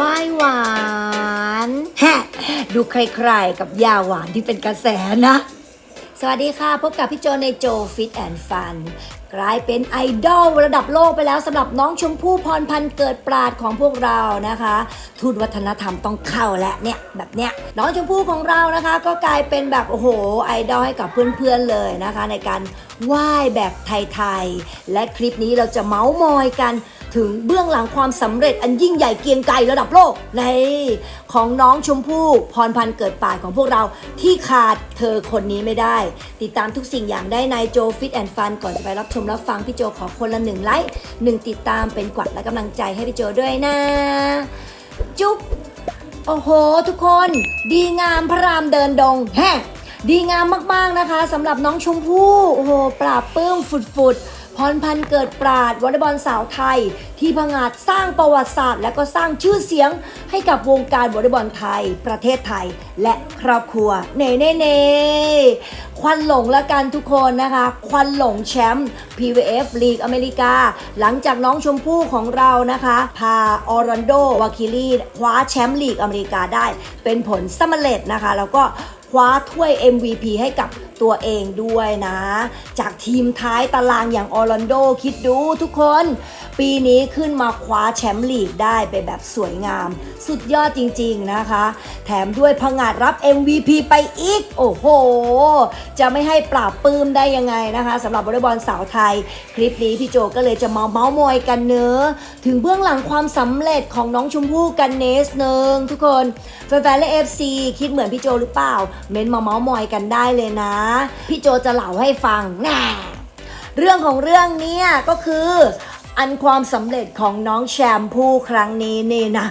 วายหวานแฮะดูใครๆกับยาหวานที่เป็นกระแสนะ สวัสดีค่ะ พบกับพี่โจในโจฟิตแอนด์ฟันกลายเป็นไอดอลระดับโลกไปแล้วสำหรับน้องชมพู่พรพันธ์เกิดปราดของพวกเรานะคะ ทูตวัฒนธรรมต้องเข้าและเนี่ยแบบเนี้ยน้องชมพู่ของเรานะคะ ก็กลายเป็นแบบโอ้โหไอดอลให้กับเพื่อนๆเลยนะคะ ในการไหว้แบบไทยๆและคลิปนี้เราจะเมาส์มอยกัน ถึงเบื้องหลังความสำเร็จอันยิ่งใหญ่เกียงไกรระดับโลกในของน้องชมพู่พรพันธ์เกิดป่าของพวกเราที่ขาดเธอคนนี้ไม่ได้ ติดตามทุกสิ่งอย่างได้ในโจฟิตแอนด์ฟันก่อนจะไปรับชมรับฟังพี่โจขอคนละหนึ่งไลค์หนึ่งติดตามเป็นกวัดและกำลังใจให้พี่โจด้วยนะ จุ๊บโอ้โห ทุกคน ดีงามพระรามเดินดงแฮดีงามมากๆนะคะสำหรับน้องชมพู่โอ้โหปราบปลื้มฝุดๆ พรพันธ์เกิดปราดวอลเลย์บอลสาวไทย ที่ผงาดสร้างประวัติศาสตร์ และก็สร้างชื่อเสียงให้กับวงการวอลเลย์บอลไทย ประเทศไทย และครอบครัวเน่เน่เน่ควันหลงละกันทุกคนนะคะ ควันหลงแชมป์ PVF ลีกอเมริกา หลังจากน้องชมพู่ของเรานะคะ พาออรันโดวาคิลีคว้าแชมป์ลีกอเมริกาได้ เป็นผลสำเร็จนะคะ แล้วก็ คว้าถ้วย MVP ให้กับตัวเองด้วยนะ จากทีมท้ายตารางอย่างออรันโดคิดดูทุกคน ปีนี้ขึ้นมาคว้าแชมป์ลีกได้ไปแบบสวยงาม สุดยอดจริงๆนะคะ แถมด้วยพงาดรับ MVP ไปอีก โอ้โห จะไม่ให้ปราบปลื้มได้ยังไงนะคะสำหรับบอลเลย์บอลสาวไทย คลิปนี้พี่โจก็เลยจะมาเมาส์มอยกันเนื้อถึงเบื้องหลังความสำเร็จของน้องชมพู่กันเนสหนึ่งทุกคนแฟนๆและ FC คิดเหมือนพี่โจหรือเปล่าเม้นมาเมาส์มอยกันได้เลยนะ พี่โจจะเล่าให้ฟังแน่เรื่องของเรื่องเนี้ยก็คืออันความสำเร็จของน้องแชมพูครั้งนี้นี่นะ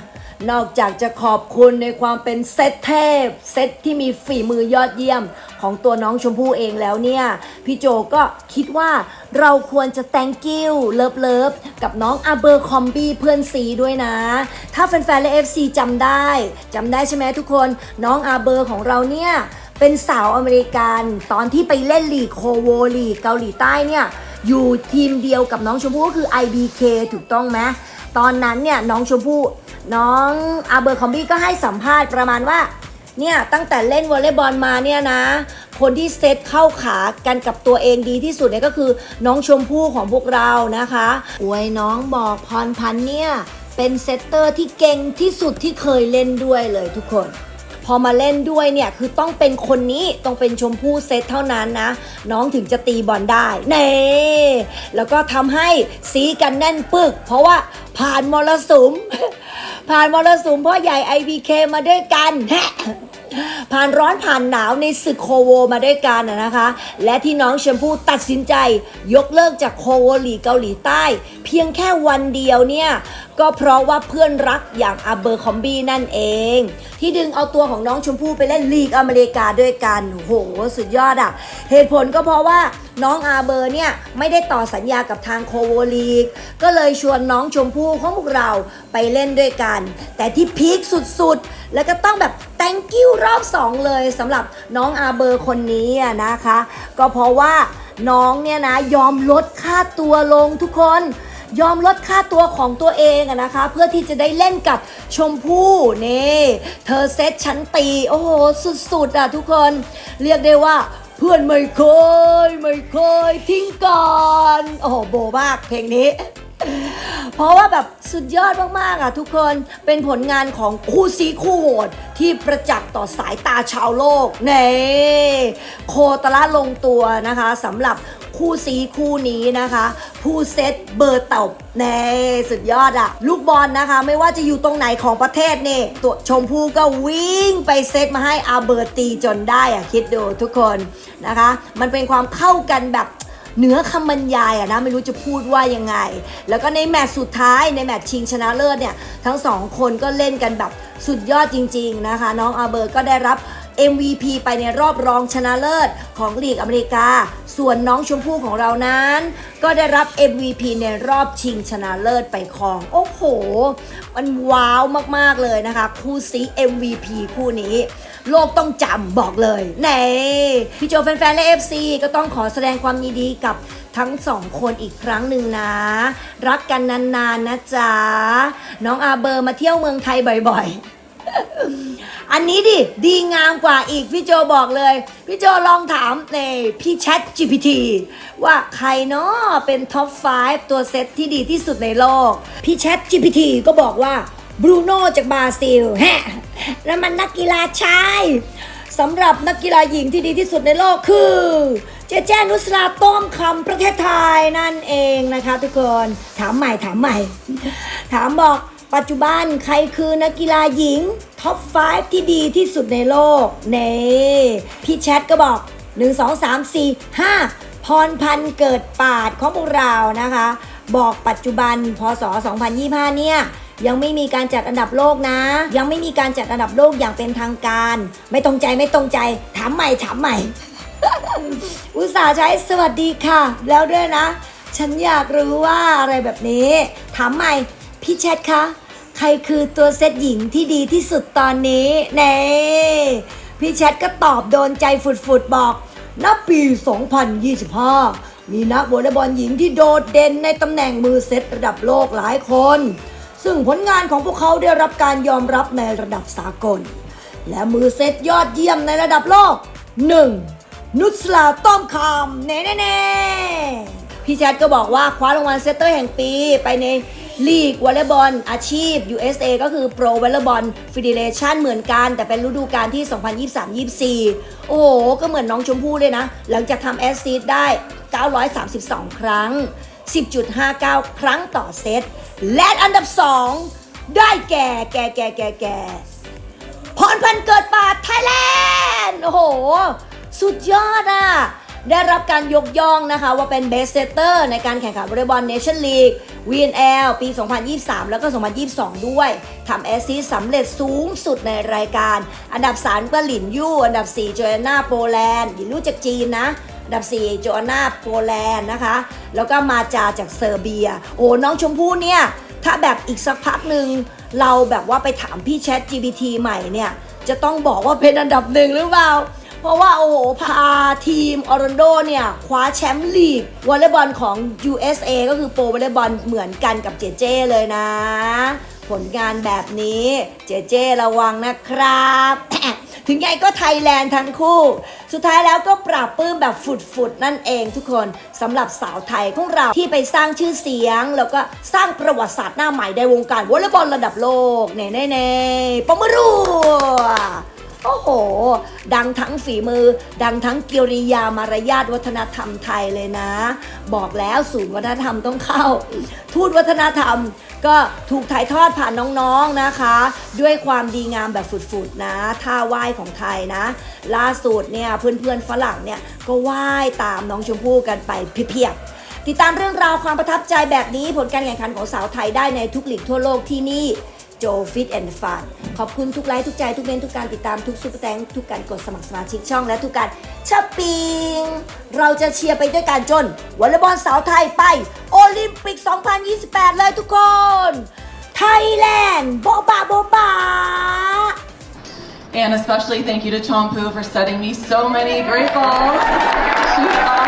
นอกจากจะขอบคุณในความเป็นเซตเทพ เซตที่มีฝีมือยอดเยี่ยมของตัวน้องชมพู่เองแล้วเนี่ย พี่โจก็คิดว่า เราควรจะ thank you เลิฟเลิฟกับน้องอาเบอร์คอมบี้เพื่อนซีด้วยนะ ถ้าแฟนๆและ FC จำได้จำได้ใช่ไหมทุกคนน้องอาเบอร์ของเราเนี่ย เป็นสาวอเมริกันตอนที่ไปเล่นลีกโคโวลีกเกาหลีใต้เนี่ยอยู่ทีมเดียวกับน้องชมพู่ก็คือ IBK ถูกต้องไหมตอนนั้นเนี่ยน้องชมพู่น้องอาเบอร์คอมบี้ก็ให้สัมภาษณ์ประมาณว่า เนี่ยตั้งแต่เล่นวอลเลย์บอลมาเนี่ยนะ คนที่เซตเข้าขากันกับตัวเองดีที่สุดเนี่ยก็คือน้องชมพู่ของพวกเรานะคะอวยน้องบอกพรพันเนี่ยเป็นเซตเตอร์ที่เก่งที่สุดที่เคยเล่นด้วยเลยทุกคนพอมาเล่นด้วยเนี่ยคือต้องเป็นคนนี้ต้องเป็นชมพู่เซตเท่านั้นนะ น้องถึงจะตีบอลได้เน่แล้วก็ทำให้ซีกันแน่นปึก เพราะว่าผ่านมรสุม ผ่านมรสุมพ่อใหญ่ IBK มาด้วยกันผ่านร้อนผ่านหนาวในศึกโคโวมาด้วยกันนะคะ และที่น้องแชมพูตัดสินใจยกเลิกจากโคโวลีเกาหลีใต้ เพียงแค่วันเดียวเนี่ย ก็เพราะว่าเพื่อนรักอย่างอาเบอร์คอมบี้นั่นเอง ที่ดึงเอาตัวของน้องชมพู่ไปเล่นลีกอเมริกาด้วยกันโอ้โหสุดยอดอะ่ะ เหตุผลก็เพราะว่าน้องอาเบอร์เนี่ย ไม่ได้ต่อสัญญากับทางโคโวลีก ก็เลยชวนน้องชมพู่ของพวกเราไปเล่นด้วยกัน แต่ที่พีคสุดๆ แล้วก็ต้องแบบ thank you รอบสองเลยสำหรับน้องอาเบอร์คนนี้อะนะคะ ก็เพราะว่าน้องเนี่ยนะยอมลดค่าตัวลงทุกคน ยอมลดค่าตัวของตัวเองอะนะคะ เพื่อที่จะได้เล่นกับชมพู่นี่เธอเซตชั้นตี โอ้โห สุดๆอะทุกคน เรียกได้ว่าเพื่อนไม่เคย ไม่เคยทิ้งกันโอ้โห โบมากเพลงนี้ เพราะว่าแบบสุดยอดมากๆอะทุกคนเป็นผลงานของคู่ซีคู่โหด ที่ประจักษ์ต่อสายตาชาวโลกเน่โคตรละลงตัวนะคะสำหรับคู่ซีคู่นี้นะคะ ผู้เซตเบอร์ตบเน่สุดยอดอะลูกบอลนะคะ ไม่ว่าจะอยู่ตรงไหนของประเทศเนี่ตัวชมพู่ก็วิ่งไปเซตมาให้อาเบอร์ตีจนได้อะคิดดูทุกคนนะคะ มันเป็นความเข้ากันแบบ เหนือคำบรรยายอะนะไม่รู้จะพูดว่ายังไง แล้วก็ในแมตช์สุดท้ายในแมตช์ชิงชนะเลิศเนี่ยทั้งสองคนก็เล่นกันแบบสุดยอดจริง ๆนะคะ น้องอาเบอร์ก็ได้รับ MVP ไปในรอบรองชนะเลิศของลีกอเมริกา ส่วนน้องชมพู่ของเรานั้น ก็ได้รับ MVP ในรอบชิงชนะเลิศไปครอง โอ้โห มันว้าวมากๆเลยนะคะ คู่ซี MVP คู่นี้ โลกต้องจำบอกเลยเน่พี่โจแฟนๆและ FC ก็ต้องขอแสดงความยินดีกับทั้งสองคนอีกครั้งหนึ่งนะ รักกันนานๆนะจ๊ะ น้องอาเบอร์มาเที่ยวเมืองไทยบ่อยๆ อันนี้ดิดีงามกว่าอีกพี่โจบอกเลย พี่โจลองถามในพี่แชท GPT ว่าใครเนาะเป็นท็อป 5 ตัวเซตที่ดีที่สุดในโลก พี่แชท GPT ก็บอกว่าบรูโน่จากบราซิลแฮะ แล้วมันนักกีฬาชายสำหรับนักกีฬาหญิงที่ดีที่สุดในโลกคือ เจเจนุสราต้อมคำประเทศไทยนั่นเองนะคะทุกคนถามใหม่ถามใหม่ ถามบอกปัจจุบันใครคือนักกีฬาหญิงท็อป 5 ที่ดีที่สุดในโลกเน่พี่แชทก็บอก 1 2 3 4 5 พรพันธ์เกิดปาดของพวกเรานะคะ บอกปัจจุบันพศ 2025 เนี่ย ยังไม่มีการจัดอันดับโลกนะ ยังไม่มีการจัดอันดับโลกอย่างเป็นทางการ ไม่ตรงใจไม่ตรงใจ ถามใหม่ถามใหม่ อุตส่าห์ใช้สวัสดีค่ะ แล้วด้วยนะ ฉันอยากรู้ว่าอะไรแบบนี้ ถามใหม่ พี่แชทคะ ใครคือตัวเซตหญิงที่ดีที่สุดตอนนี้เน่พี่แชทก็ตอบโดนใจฝุดๆบอกณปี 2025 มีนักวอลเลย์บอลหญิงที่โดดเด่นในตำแหน่งมือเซตระดับโลกหลายคน ซึ่งผลงานของพวกเขาได้รับการยอมรับในระดับสากล และมือเซตยอดเยี่ยมในระดับโลก 1. นุสลาต้อมคำเน่เน่พี่แชทก็บอกว่าคว้ารางวัลเซตเตอร์แห่งปีไปในลีกวอลเลย์บอลอาชีพ USA ก็คือ Pro Volleyball Federation เหมือนกัน แต่เป็นฤดูกาลที่ 2023-24 โอ้โห ก็เหมือนน้องชมพู่เลยนะ หลังจากทำแอสซิสได้ 932 ครั้ง 10.59 ครั้งต่อเซต และอันดับ 2 ได้แก่แก่แก่แก่แก่พรพันเกิดปาไทยแลนด์ โอ้โห สุดยอดอะ ได้รับการยกย่องนะคะว่าเป็นเบสเซเตอร์ในการแข่งขันวอลเลย์บอลเนชั่นลีก VNL ปี 2023 แล้วก็ 2022 ด้วย ทำแอสซิสสำเร็จสูงสุดในรายการ อันดับ 3 ก็หลินยู่ อันดับ 4 โจแอนนาโปแลนด์หลินยู่จากจีนนะ อันดับ 4 โจอนนาโปแลนด์นะคะ แล้วก็มาจาจากเซอร์เบีย โอ้น้องชมพู่เนี่ย ถ้าแบบอีกสักพักหนึ่งเราแบบว่าไปถามพี่แชท GPT ใหม่เนี่ย จะต้องบอกว่าเป็นอันดับหนึ่งหรือเปล่า เพราะว่าโอ้โหพาทีมออร์แลนโดเนี่ย คว้าแชมป์ลีกวอลเลย์บอลของ USA ก็คือโปรวอลเลย์บอลเหมือนกันกับเจเจเลยนะ ผลงานแบบนี้ เจเจระวังนะครับ ถึงไงก็ไทยแลนด์ทั้งคู่ สุดท้ายแล้วก็ปราบปื้มแบบฝุดๆ นั่นเองทุกคนสำหรับสาวไทยของเราที่ไปสร้างชื่อเสียง แล้วก็สร้างประวัติศาสตร์หน้าใหม่ในวงการวอลเลย์บอลระดับโลก เน่เน่ๆปมรัว โอ้โห ดังทั้งฝีมือ ดังทั้งกิริยามารยาทวัฒนธรรมไทยเลยนะ บอกแล้วศูนย์วัฒนธรรมต้องเข้า ทูตวัฒนธรรมก็ถูกถ่ายทอดผ่านน้องๆนะคะ ด้วยความดีงามแบบฝุดๆนะ ท่าไหว้ของไทยนะ ล่าสุดเนี่ยเพื่อนๆฝรั่งเนี่ยก็ไหว้ตามน้องชมพู่กันไปเพียบติดตามเรื่องราวความประทับใจแบบนี้ผลการแข่งขันของสาวไทยได้ในทุกหลีกทั่วโลกที่นี่ จฟิตแอนด์ฟันขอบคุณทุกไลค์ทุกใจทุกเมนทุกการติดตามทุกซุปเปอร์แตงทุกการกดสมัครสมาชิกช่องและทุกการช้อปปิ้งเราจะเชียร์ไปด้วยกันจนวอลเลย์บอลสาวไทยไป โอลิมปิก 2028 เลยทุกคน ไทยแลนด์โบบาโบบา And especially thank you to Chompu for setting me so many great goals. She's awesome.